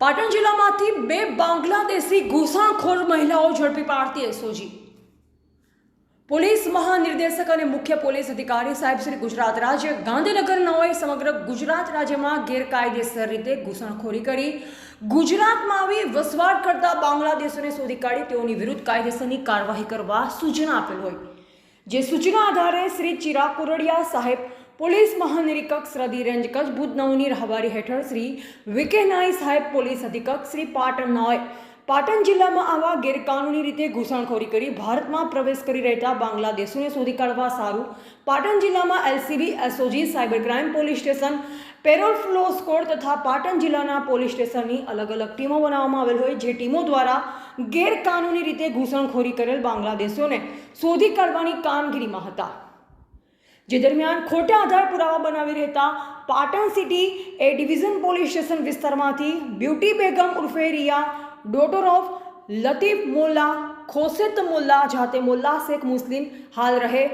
પાટણ જિલ્લામાંથી બે બાંગ્લાદેશી ઘૂસણખોર મહિલાઓ ઝડપી પાડતી એસઓજી પોલીસ મહાનિર્દેશક અને મુખ્ય પોલીસ અધિકારી સાહેબ શ્રી ગુજરાત રાજ્ય ગાંધીનગરનાઓએ સમગ્ર ગુજરાત રાજ્યમાં ગેરકાયદેસર રીતે ઘૂસણખોરી કરી ગુજરાતમાં આવી વસવાટ કરતા બાંગ્લાદેશોને શોધી કાઢી તેઓની વિરુદ્ધ કાયદેસરની કાર્યવાહી કરવા સૂચના આપેલ હોય. જે સૂચના આધારે શ્રી ચિરાગ કુરડિયા સાહેબ પોલીસ મહાનિરીક્ષક શ્રદ્ધી રેન્જ કચ્છ ભુજ નવની રહબારી હેઠળ શ્રી વિકે નાય સાહેબ પોલીસ અધિક્ષક શ્રી પાટણ નોય પાટણ જિલ્લામાં આવા ગેરકાનૂની રીતે ઘૂસણખોરી કરી ભારતમાં પ્રવેશ કરી રહેતા બાંગ્લાદેશોને શોધી કાઢવા સારું. પાટણ જિલ્લામાં LCB, SOG, cyber crime, police station, parole furlough squad તથા પાટણ જિલ્લાના પોલીસ સ્ટેશનની અલગ અલગ ટીમો બનાવવામાં આવેલ હોય જે ટીમો દ્વારા ગેરકાનૂની રીતે ઘૂસણખોરી કરેલ બાંગ્લાદેશીઓને શોધી કાઢવાની કામગીરીમાં હતા. જે દરમિયાન ખોટા આધાર પુરાવા બનાવી રહેતા Patan city A division police station વિસ્તારમાંથી બ્યુટી બેગમ ઉર્ફે રિયા ડોટર ઓફ લતીફ મોલ્લા, ખોસેત મોલ્લા, જાતે મોલ્લા, શેખ મુસ્લિમ હાલ રહે.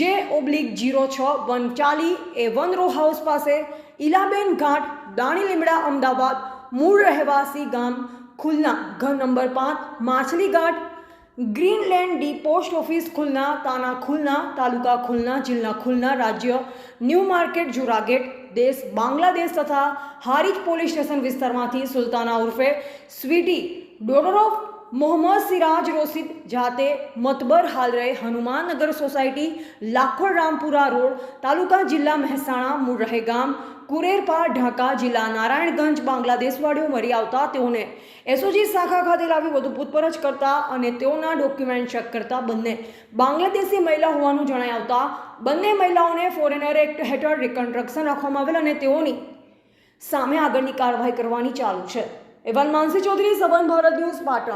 જે ઓબ્લિક જીરો છ વન ચાલી એ વન રો હાઉસ પાસે ઇલાબેન ઘાટ, દાણી લીમડા, અમદાવાદ, મૂળ રહેવાસી ગામ ખુલ્લા. ઘર નંબર પાંચ, માછલી ઘાટ Greenland D post office Khulna તાના ખુલના તાલુકા ખુલના જિલ્લા ખુલના રાજ્ય ન્યૂ માર્કેટ જુરાગેટ દેશ બાંગ્લાદેશ તથા હારીજ પોલીસ સ્ટેશન વિસ્તારમાંથી સુલતાના ઉર્ફે sweety daughter of Mohammad Siraj Roshid, જાતે મતબર હાલ રહે હનુમાનનગર સોસાયટી, લાખોડ રામપુરા રોડ, તાલુકા જિલ્લા મહેસાણા મૂળ રહે ગામ કુરેરપા ઢાકા જિલ્લા નારાયણગંજ, બાંગ્લાદેશવાળીઓ મળી આવતા તેઓને એસઓજી શાખા ખાતે લાવી વધુ પૂછપરછ કરતા અને તેઓના ડોક્યુમેન્ટ ચેક કરતા બંને બાંગ્લાદેશી મહિલા હોવાનું જણાઈ આવતા બંને મહિલાઓને ફોરેનર એક્ટ હેઠળ રિકન્સ્ટ્રક્શન રાખવામાં આવેલ અને તેઓની સામે આગળની કાર્યવાહી કરવાની ચાલુ છે. એવાલ માનસી ચૌધરી સબન ભારત ન્યૂઝ, પાટણ.